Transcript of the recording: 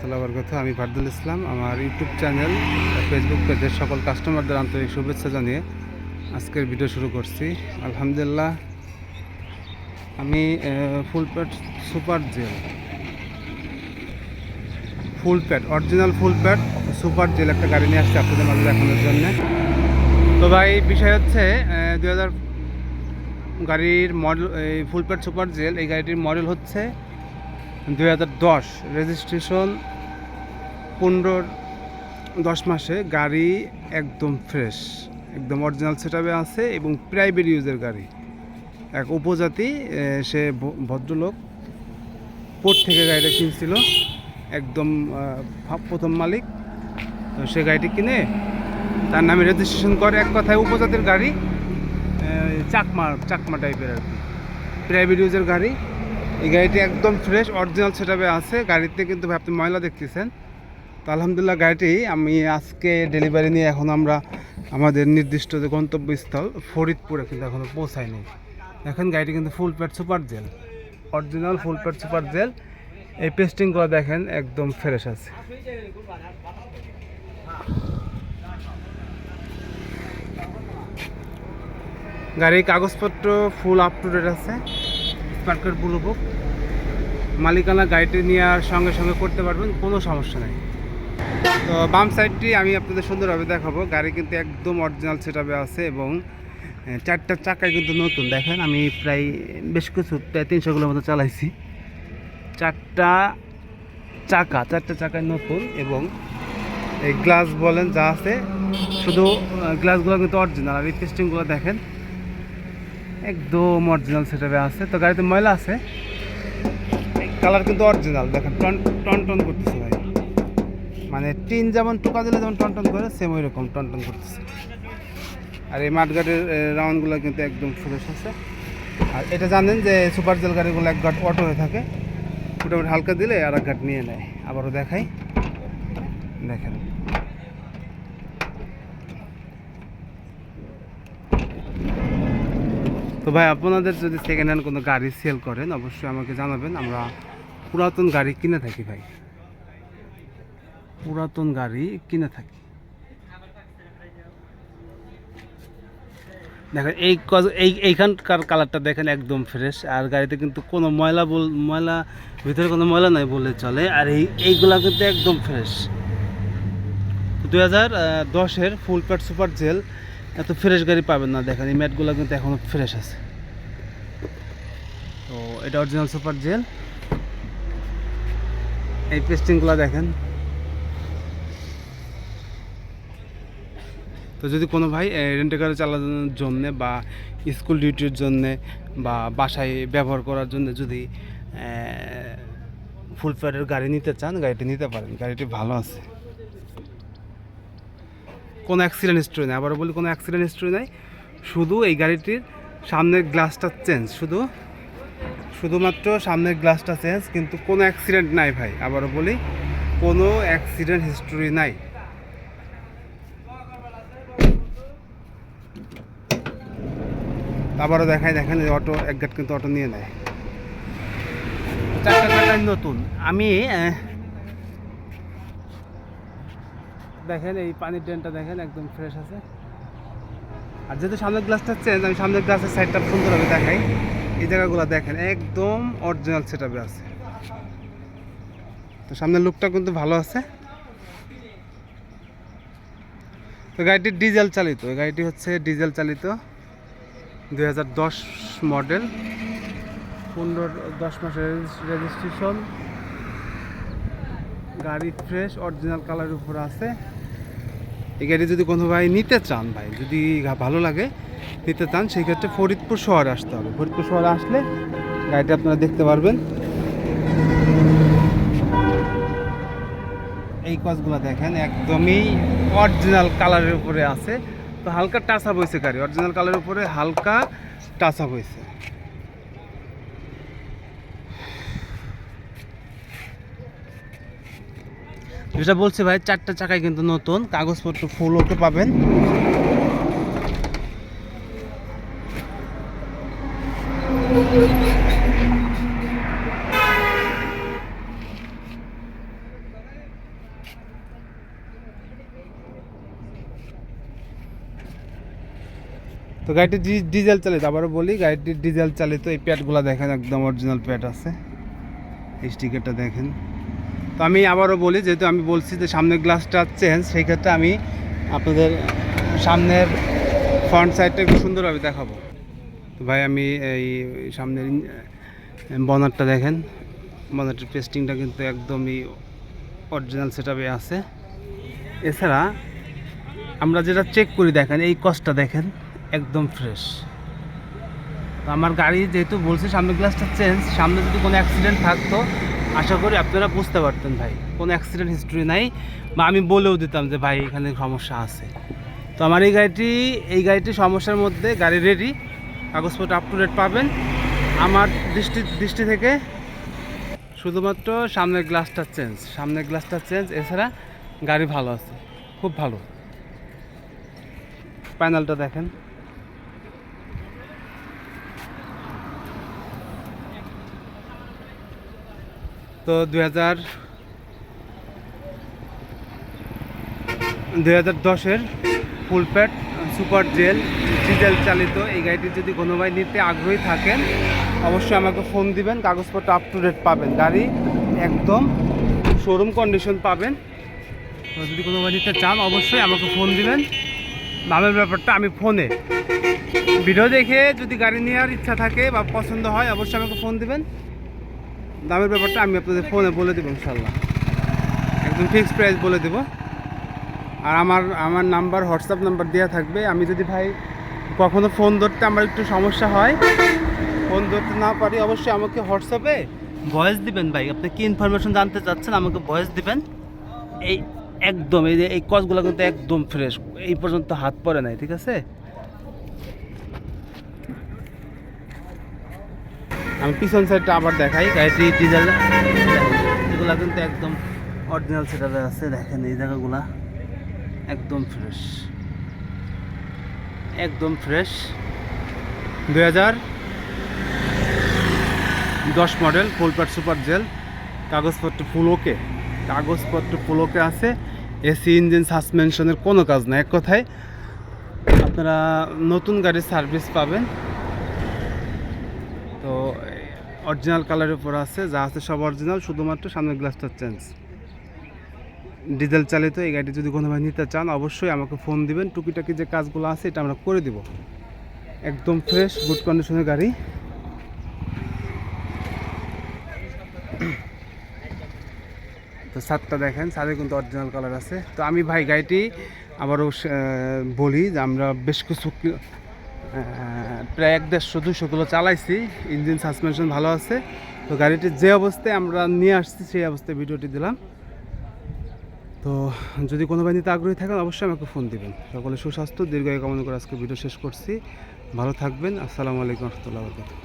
রহমতুল্লাহ বরকত আমি ফারদুল ইসলাম, আমার YouTube channel Facebook পেজের সকল কাস্টমারদের আন্তরিক শুভেচ্ছা জানিয়ে আজকের ভিডিও শুরু করছি। আলহামদুলিল্লাহ, আমি full pad super gel. Full pad original full pad super gel একটা গাড়ি নিয়ে আসছে আপনাদের মাঝে দেখানোর জন্য। তো ভাই, বিষয় হচ্ছে দু হাজার গাড়ির মডেল এই ফুল প্যাড সুপার জেল, এই গাড়িটির মডেল হচ্ছে দুই হাজার দশ রেজিস্ট্রেশন পনেরোর দশ মাসে গাড়ি একদম ফ্রেশ একদম অরিজিনাল সেটাপে আছে এবং প্রাইভেট ইউজের গাড়ি। এক উপজাতি সে ভদ্রলোক পোর্ট থেকে গাড়িটা কিনছিল, একদম প্রথম মালিক। তো সে গাড়িটি কিনে তার নামে রেজিস্ট্রেশন করে। এক কথায় উপজাতির গাড়ি চাকমা চাকমা টাইপের আর কি। প্রাইভেট ইউজের গাড়ি। এই গাড়িটি একদম ফ্রেশ অরিজিনাল সেটাপে আছে। গাড়িতে কিন্তু আপনি ময়লা দেখতেছেন। তো আলহামদুলিল্লাহ গাড়িটি আমি আজকে ডেলিভারি নিয়ে এখন আমরা আমাদের নির্দিষ্ট যে গন্তব্যস্থল, ফরিদপুরে কিন্তু এখনও পৌঁছায়নি। এখন গাড়িটি কিন্তু full pad super gel original full pad super gel এই পেস্টিং করে দেখেন একদম ফ্রেশ আছে। গাড়ির কাগজপত্র ফুল আপ টু ডেট আছে। পার্কের ব্লু মালিকানা গাড়িটি নেওয়ার সঙ্গে সঙ্গে করতে পারবেন, কোনো সমস্যা নেই। তো বাম সাইডটি আমি আপনাদের সুন্দরভাবে দেখাবো। গাড়ি কিন্তু একদম অরিজিনাল সেটাপে আছে এবং চারটা চাকায় কিন্তু নতুন। দেখেন, আমি প্রায় বেশ কিছু, প্রায় তিনশো কিলোর মতো চালাইছি। চারটা চাকা, চারটা চাকায় নতুন এবং এই গ্লাস বলেন যা আছে, শুধু গ্লাসগুলো কিন্তু অরিজিনাল আর এই টেস্টিংগুলো দেখেন একদম অরিজিনাল সেটাপে আছে। তো গাড়িতে ময়লা আছে। কালার কিন্তু অরিজিনাল দেখেন। টন টন টন করতেছে ভাই। মানে টিন যেমন টোকা দিলে যেমন টন টন করে সেম ওই রকম টন টন করতেছে। আর এই মাঠঘাটের রাউন্ডগুলো কিন্তু একদম ফ্রেশ আছে। আর এটা জানেন যে সুপার জেল গাড়িগুলো এক ঘাট অটো হয়ে থাকে। মোটামুটি হালকা দিলে আর এক ঘাট নিয়ে নেয়। আবারও দেখাই। দেখেন। তো ভাই, আপনাদের যদি সেকেন্ড হ্যান্ড কোনো গাড়ি সেল করেন, অবশ্যই আমাকে জানাবেন। আমরা পুরাতন গাড়ি কিনে থাকি ভাই। পুরাতন গাড়ি কিনে থাকি। দেখেন, এই এই, এইখানকার কালারটা দেখেন একদম ফ্রেশ আর গাড়িতে কিন্তু কোনো ময়লা বল, ময়লা, ভিতরে কোনো ময়লা নাই বলে চলে, আর এই, এইগুলা কিন্তু একদম ফ্রেশ দু হাজার দশের ফুল প্যাড সুপার জেল এত ফ্রেশ গাড়ি পাবেন না, দেখেন, এই ম্যাটগুলো কিন্তু এখনও ফ্রেশ আছে। তো এটা অরিজিনাল সুপার জেল এই পেস্টিংগুলো দেখেন। তো যদি কোনো ভাই রেন্টে গাড়ি চালানোর জন্য বা স্কুল ডিউটির জন্য বা বাসায় ব্যবহার করার জন্য যদি ফুল প্যাডের গাড়ি নিতে চান, গাড়িটি নিতে পারেন, গাড়িটি ভালো আছে। কোনো অ্যাক্সিডেন্ট হিস্ট্রি নেই। আবারও বলি, কোনো অ্যাক্সিডেন্ট হিস্ট্রি নেই। শুধু এই গাড়িটির সামনের গ্লাসটা চেঞ্জ শুধু, শুধুমাত্র সামনের গ্লাসটা চেঞ্জ কিন্তু কোনো অ্যাক্সিডেন্ট নাই ভাই। আবারও বলি, কোনো অ্যাক্সিডেন্ট হিস্ট্রি নাই। আবারও দেখায় দেখেন অটো এক গাট কিন্তু অটো নিয়ে নেয়। চারটা নতুন। আমি দেখেন, এই পানির ড্রেনটা দেখেন, একদম ফ্রেশ আছে। আর যেহেতু সামনের গ্লাসটা চেঞ্জ আমি সামনের গ্লাসের সাইডটা সুন্দরভাবে দেখাই। এই জায়গাগুলো দেখেন, একদম অরিজিনাল সেটাপে আছে। তো সামনের লুকটা কিন্তু ভালো আছে। তো গাড়িটি ডিজেল চালিত। গাড়িটি হচ্ছে ডিজেল চালিত। দুই হাজার দশ মডেল পনেরো দশ মাসের রেজিস্ট্রেশন গাড়ি ফ্রেশ অরিজিনাল কালারের উপর আছে। এই গাড়ি যদি কোনো ভাই নিতে চান ভাই, যদি ভালো লাগে, নিতে চান, সেই ক্ষেত্রে ফরিদপুর শহরে আসতে হবে। ফরিদপুর শহরে আসলে গাড়িটা আপনারা দেখতে পারবেন। এই কচগুলো দেখেন, একদমই অরিজিনাল কালারের উপরে আছে। তো হালকা টাচ আপ হয়েছে গাড়ি। অরিজিনাল কালারের উপরে হালকা টাচ আপ হয়েছে। যেটা বলছি ভাই, চারটা চাকায় কিন্তু নতুন। কাগজপত্র ফুল ওকে পাবেন। তো গাড়িটি ডিজেল চালিত, আবারও বলি, গাড়িটি ডিজেল চালিত। এই প্যাডগুলো দেখেন, একদম অরিজিনাল প্যাড আছে। স্টিকারটা দেখেন। তো আমি আবারও বলি, যেহেতু আমি বলছি যে সামনের গ্লাসটা চেঞ্জ সেই ক্ষেত্রে আমি আপনাদের সামনের ফ্রন্ট সাইডটা একটু সুন্দরভাবে দেখাবো। তো ভাই, আমি এই সামনের বনারটা দেখেন। বনারটের পেস্টিংটা কিন্তু একদমই অরিজিনাল সেটআপে আছে। এছাড়া আমরা যেটা চেক করি, দেখেন, এই কসটা দেখেন, একদম ফ্রেশ তো আমার গাড়ি যেহেতু বলছে, সামনের গ্লাসটা চেঞ্জ সামনে যদি কোনো অ্যাক্সিডেন্ট থাকতো আশা করি আপনারা বুঝতে পারতেন ভাই, কোনো অ্যাক্সিডেন্ট হিস্ট্রি নাই। বা আমি বলেও দিতাম যে ভাই, এখানে সমস্যা আছে। তো আমার এই গাড়িটি এই গাড়িটি সমস্যার মধ্যে গাড়ি রেডি কাগজপত্র আপ টু ডেট পাবেন। আমার দৃষ্টি দৃষ্টি থেকে শুধুমাত্র সামনের গ্লাসটা চেঞ্জ সামনের গ্লাসটা চেঞ্জ এছাড়া গাড়ি ভালো আছে, খুব ভালো। প্যানেলটা দেখেন। তো দুই হাজার দুই হাজার দশের full pad super gel diesel চালিত। এই গাড়িটি যদি কোনো ভাই নিতে আগ্রহী থাকেন, অবশ্যই আমাকে ফোন দিবেন, কাগজপত্র আপ টু ডেট পাবেন। গাড়ি একদম শোরুম কন্ডিশন পাবেন। তো যদি কোনো ভাই নিতে চান, অবশ্যই আমাকে ফোন দিবেন। দামের ব্যাপারটা আমি ফোনে ভিডিও দেখে যদি গাড়ি নেওয়ার ইচ্ছা থাকে বা পছন্দ হয়, অবশ্যই আমাকে ফোন দিবেন। দামের ব্যাপারটা আমি আপনাদের ফোনে বলে দেবো ইনশাল্লাহ একদম ফিক্সড প্রাইস বলে দেবো। আর আমার আমার নাম্বার হোয়াটসঅ্যাপ নাম্বার দেওয়া থাকবে। আমি যদি ভাই কখনো ফোন ধরতে আমার একটু সমস্যা হয় ফোন ধরতে না পারি, অবশ্যই আমাকে হোয়াটসঅ্যাপে ভয়েস দিবেন ভাই। আপনি কী ইনফরমেশন জানতে চাচ্ছেন, আমাকে ভয়েস দিবেন। এই একদম, এই যে এই কসগুলো কিন্তু একদম ফ্রেশ এই পর্যন্ত হাত পড়ে নাই, ঠিক আছে? আমি পিছন সাইডটা আবার দেখাই। গাড়িটি ডিজেল এগুলো কিন্তু একদম অরিজিনাল সেটাতে আছে দেখেন এই জায়গাগুলা। একদম ফ্রেশ একদম ফ্রেশ দুই হাজার দশ model full pad super gel কাগজপত্র ফুল ওকে কাগজপত্র ফুল ওকে আছে। এসি ইঞ্জিন সাসপেনশনের কোনো কাজ না এক কথায়। আপনারা নতুন গাড়ির সার্ভিস পাবেন। তো অরিজিনাল কালারের উপর আছে, যা আছে সব অরিজিনাল, শুধুমাত্র সামনের গ্লাসটা চেঞ্জ ডিজেল চালিত এই গাড়িটি যদি কোনোভাবে নিতে চান, অবশ্যই আমাকে ফোন দিবেন। টুকিটাকি যে কাজগুলো আছে, এটা আমরা করে দিব। একদম ফ্রেশ গুড কন্ডিশনের গাড়ি। তো ছাদটা দেখেন, ছাদে কিন্তু অরিজিনাল কালার আছে। তো আমি ভাই গাড়িটি আবারও বলি যে আমরা বেশ কিছু প্রায় এক দেড়শো দুশো কিলো চালাইছি। ইঞ্জিন সাসপেনশন ভালো আছে। তো গাড়িটির যে অবস্থায় আমরা নিয়ে আসছি, সেই অবস্থায় ভিডিওটি দিলাম। তো যদি কোনো বাড়িতে আগ্রহী থাকেন, অবশ্যই আমাকে ফোন দিবেন। সকলে সুস্বাস্থ্য, দীর্ঘায় কামনা করে আজকে ভিডিও শেষ করছি। ভালো থাকবেন। আসসালামু আলাইকুম রহমতুল্লাহ বরকাতুহ।